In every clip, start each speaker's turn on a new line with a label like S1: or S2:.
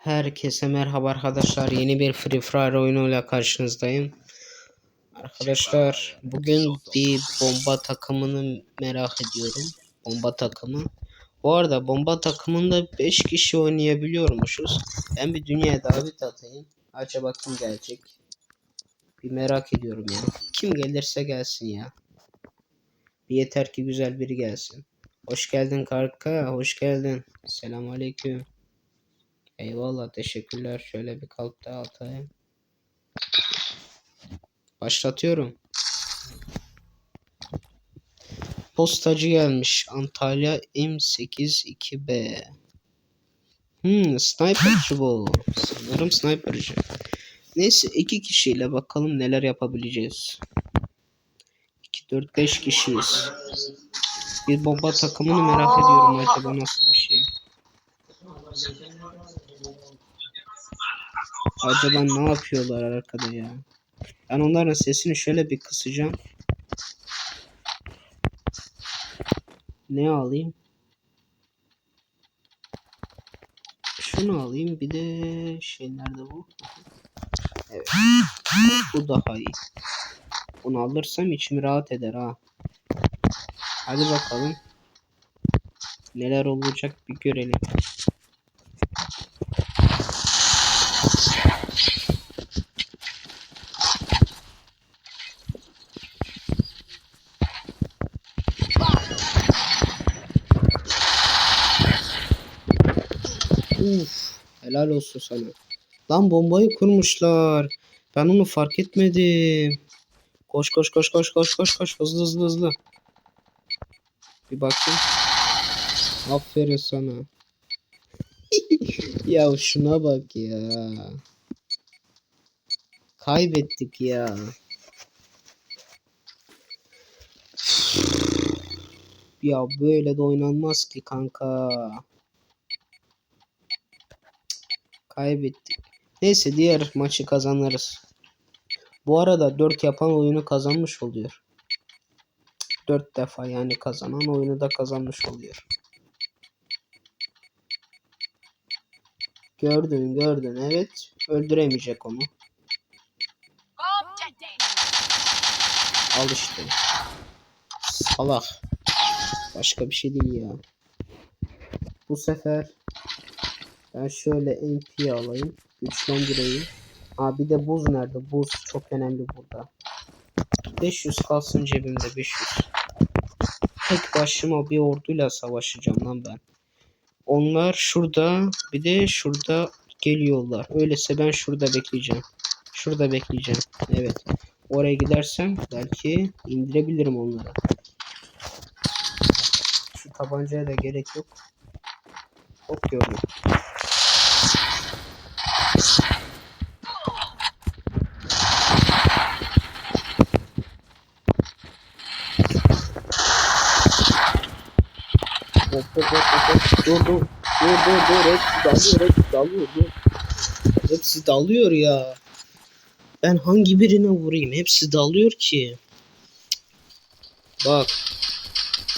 S1: Herkese merhaba arkadaşlar. Yeni bir Free Fire oyunuyla karşınızdayım. Arkadaşlar bugün bir bomba takımını merak ediyorum. Bomba takımı. Bu arada bomba takımında 5 kişi oynayabiliyormuşuz. Ben bir dünya davet atayım. Acaba kim gelecek? Bir merak ediyorum ya. Kim gelirse gelsin ya. Bir yeter ki güzel biri gelsin. Hoş geldin kanka. Hoş geldin. Selamünaleyküm. Eyvallah teşekkürler. Şöyle bir kalp daha. Başlatıyorum. Postacı gelmiş. Antalya M82B. Hmm, sniperci bu. Sanırım sniperci. Neyse iki kişiyle bakalım neler yapabileceğiz. 2, 4, 5 kişiyiz. Bir bomba takımını merak ediyorum acaba nasıl bir şey. Acaba ne yapıyorlar arkada ya? Ben onların sesini şöyle bir kısacağım. Ne alayım? Şunu alayım. Bir de şey nerede bu? Evet. Bu daha iyi. Bunu alırsam içim rahat eder ha. Hadi bakalım. Neler olacak bir görelim. Uf, helal olsun sana. Lan bombayı kurmuşlar. Ben onu fark etmedim. Koş koş koş koş koş koş koş hızlı hızlı hızlı. Bir bakayım. Aferin sana. ya şuna bak ya. Kaybettik ya. Ya böyle de oynanmaz ki kanka. Kaybettik. Neyse diğer maçı kazanırız. Bu arada 4 yapan oyunu kazanmış oluyor. 4 defa yani kazanan oyunu da kazanmış oluyor. Gördün gördün evet. Öldüremeyecek onu. Al işte. Salak. Başka bir şey değil ya. Bu sefer ben şöyle MP alayım. Güçlendireyim. Aa bir de buz nerede? Buz çok önemli burada. 500 kalsın cebimde 500. Tek başıma bir orduyla savaşacağım lan ben. Onlar şurada bir de şurada geliyorlar. Öyleyse ben şurada bekleyeceğim. Şurada bekleyeceğim. Evet. Oraya gidersem belki indirebilirim onları. Şu tabancaya da gerek yok. Hop gördüm. Hop hop hop. Dur dur. Dur dur dur. Hepsi dalıyor. Hepsi dalıyor. Dur. Hepsi dalıyor ya. Ben hangi birine vurayım? Hepsi dalıyor ki. Bak.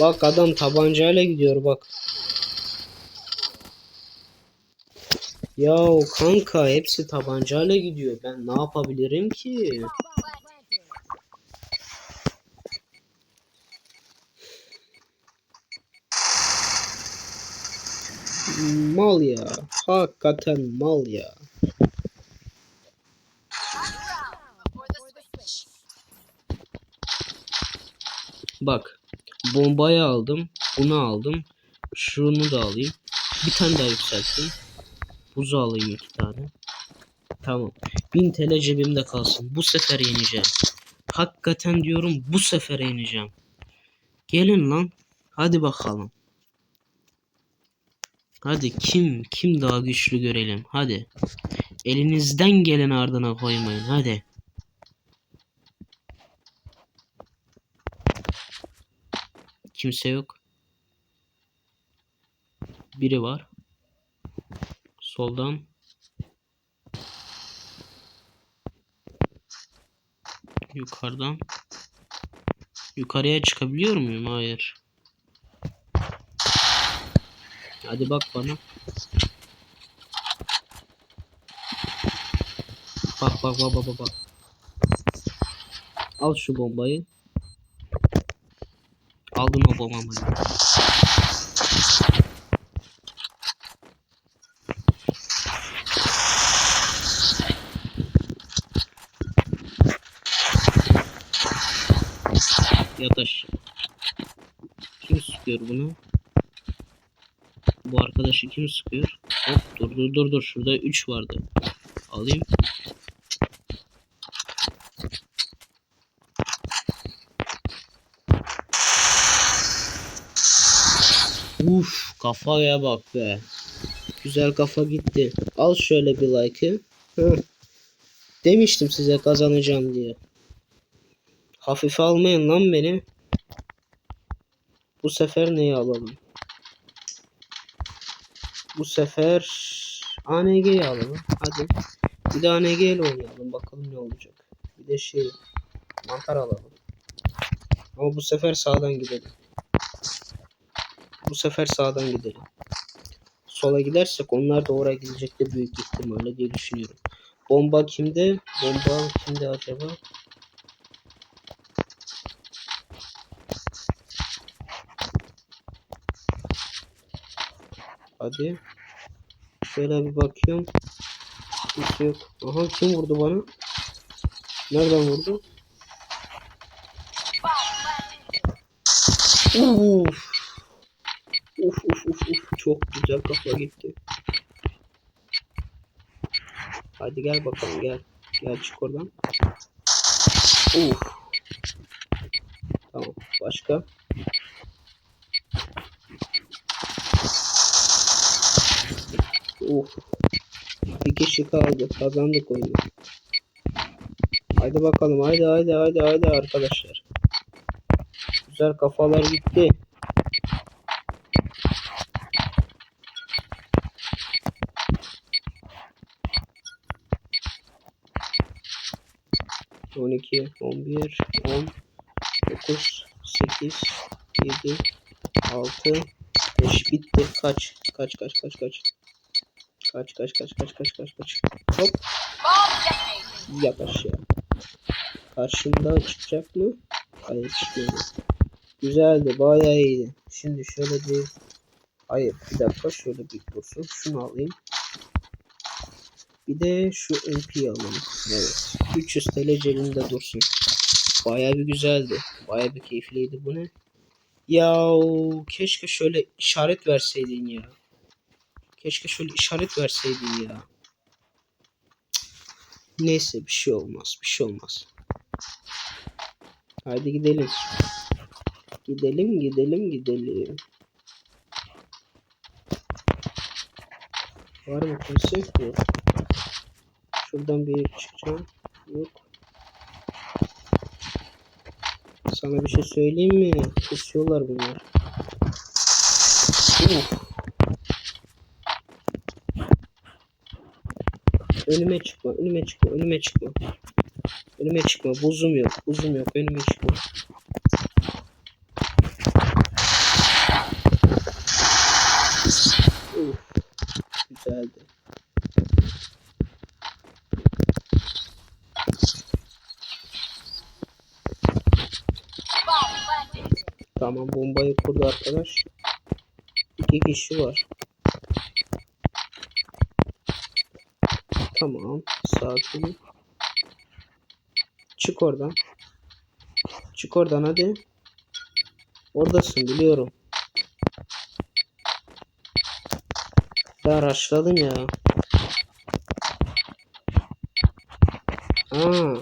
S1: Bak adam tabancayla gidiyor bak. Ya kanka hepsi tabancayla gidiyor. Ben ne yapabilirim ki? Mal ya. Hakikaten mal ya. Bak. Bombayı aldım. Bunu aldım. Şunu da alayım. Bir tane daha yükselttim. Buzu alayım iki tane. Tamam. 1000 TL cebimde kalsın. Bu sefer yeneceğim. Hakikaten diyorum bu sefer yeneceğim. Gelin lan. Hadi bakalım. Hadi kim kim daha güçlü görelim. Hadi. Elinizden gelen ardına koymayın. Hadi. Kimse yok. Biri var. Soldan. Yukarıdan. Yukarıya çıkabiliyor muyum? Hayır. Hadi bak bana. Bak bak bak bak bak. Al şu bombayı. Aldın o bombayı. Yat aşağı. Kim sıkıyor bunu? Bu arkadaşı kim sıkıyor? Hop dur dur dur dur. Şurada 3 vardı. Alayım. Uf kafaya bak be. Güzel kafa gitti. Al şöyle bir like'ı. Demiştim size kazanacağım diye. Hafife almayın lan beni. Bu sefer neyi alalım? Bu sefer ANG'yi alalım. Hadi. Bir de ANG ile oynayalım. Bakalım ne olacak. Bir de şey mantar alalım. Ama bu sefer sağdan gidelim. Bu sefer sağdan gidelim. Sola gidersek onlar da oraya gidecektir büyük ihtimalle diye düşünüyorum. Bomba kimde? Bomba kimde acaba? Hadi. Şöyle bir bakıyorum. Kimse yok. Aha kim vurdu bana? Nereden vurdu? Uf. Uf uf uf uf. Çok güzel kafa gitti. Hadi gel bakalım gel. Gel çık oradan. Uf. Tamam. Başka? Uf. Bir kişi kaldı. Kazandık oyunu. Haydi bakalım. Haydi haydi haydi haydi arkadaşlar. Güzel kafalar gitti. On iki, on bir, on dokuz, sekiz, yedi, altı, beş bitti. Kaç, kaç, kaç, kaç, kaç. Kaç, kaç, kaç, kaç, kaç, kaç, kaç. Hop. Yat aşağı. Karşımda çıkacak mı? Hayır çıkmadı. Güzeldi bayağı iyiydi. Şimdi şöyle bir Hayır bir dakika şöyle bir dursun. Şunu alayım. Bir de şu MP'yi alalım. Evet. 300 TL cebimde dursun. Bayağı bir güzeldi. Bayağı bir keyifliydi. Bu ne? Ya keşke şöyle işaret verseydin ya. Keşke şöyle işaret verseydin ya. Neyse bir şey olmaz. Bir şey olmaz. Haydi gidelim. Gidelim gidelim gidelim. Var mı kimse? Yok. Şuradan bir çıkacağım. Yok. Sana bir şey söyleyeyim mi? Kesiyorlar bunlar. Uf. Önüme çıkma, önüme çıkma, önüme çıkma. Önüme çıkma, buzum yok, buzum yok, önüme çıkma. Uf, güzeldi. Tamam bombayı kurdu arkadaş. İki kişi var. Tamam. Sakin. Çık oradan. Çık oradan hadi. Oradasın biliyorum. Ya rushladım ya. Aa.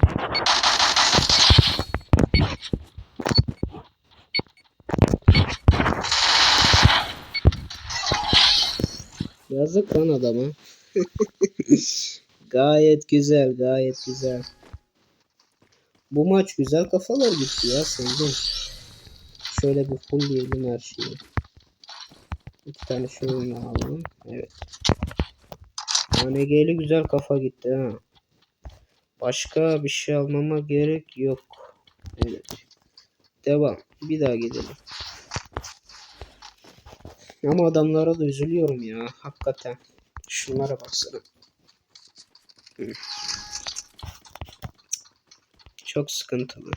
S1: Yazık lan adama. gayet güzel, gayet güzel. Bu maç güzel kafalar gitti ya sevdim. Şöyle bir full diyelim her şeyi. İki tane şunu alalım. Evet. ANG'li güzel kafa gitti ha. Başka bir şey almama gerek yok. Evet. Devam. Bir daha gidelim. Ama adamlara da üzülüyorum ya. Hakikaten. Şunlara baksana. Çok sıkıntılı.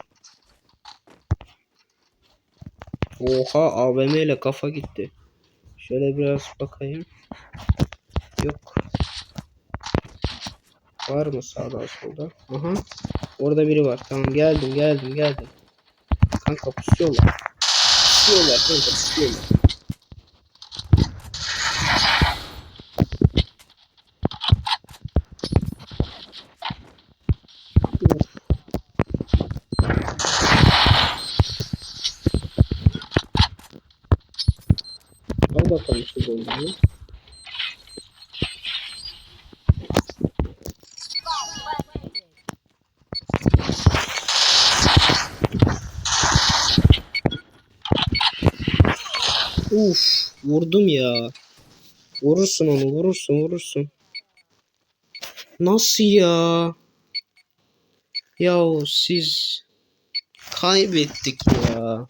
S1: Oha AVM ile kafa gitti. Şöyle biraz bakayım. Yok. Var mı sağda solda? Aha. Orada biri var. Tamam geldim geldim geldim. Kanka pusuyorlar. Pusuyorlar kanka pusuyorlar. Al golünü. Uf, vurdum ya. Vurursun onu, vurursun, vurursun. Nasıl ya? Yahu siz kaybettik ya.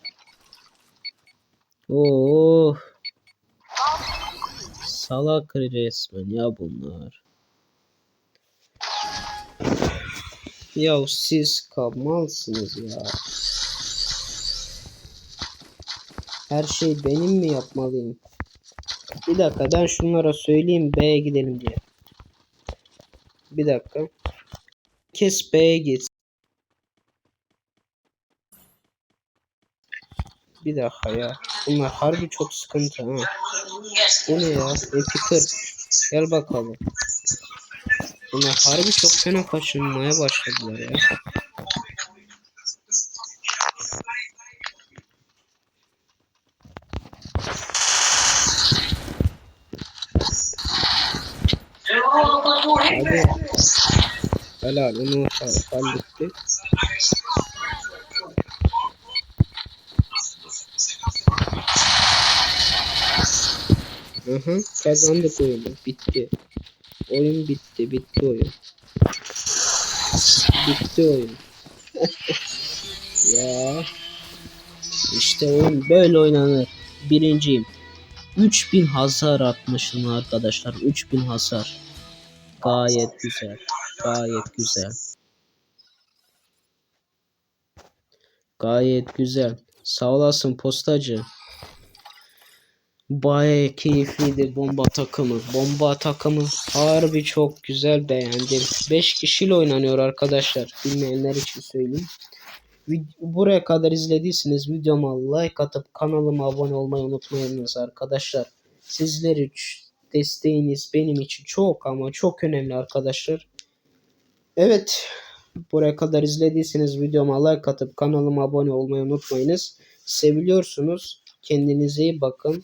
S1: Oh. Salak resmen ya bunlar. Ya siz kalmalsınız ya. Her şey benim mi yapmalıyım? Bir dakika ben şunlara söyleyeyim B'ye gidelim diye. Bir dakika. Kes B'ye git. Bir dakika ya. Bunlar harbi çok sıkıntı ha. Bu ne ya? Epiker. Gel bakalım. Bunlar harbi çok fena kaçınmaya başladılar ya. Hadi. Helal onu ha- Aha kazandık oyunu. Bitti. Oyun bitti. Bitti oyun. Bitti oyun. ya. İşte oyun böyle oynanır. Birinciyim. 3000 hasar atmışım arkadaşlar. 3000 hasar. Gayet güzel. Gayet güzel. Gayet güzel. Sağ olasın postacı. Baya keyifliydi bomba takımı. Bomba takımı harbi çok güzel beğendim. 5 kişiyle oynanıyor arkadaşlar. Bilmeyenler için söyleyeyim. Buraya kadar izlediyseniz videoma like atıp kanalıma abone olmayı unutmayınız arkadaşlar. Sizler için desteğiniz benim için çok ama çok önemli arkadaşlar. Evet. Buraya kadar izlediyseniz videoma like atıp kanalıma abone olmayı unutmayınız. Seviliyorsunuz. Kendinize iyi bakın.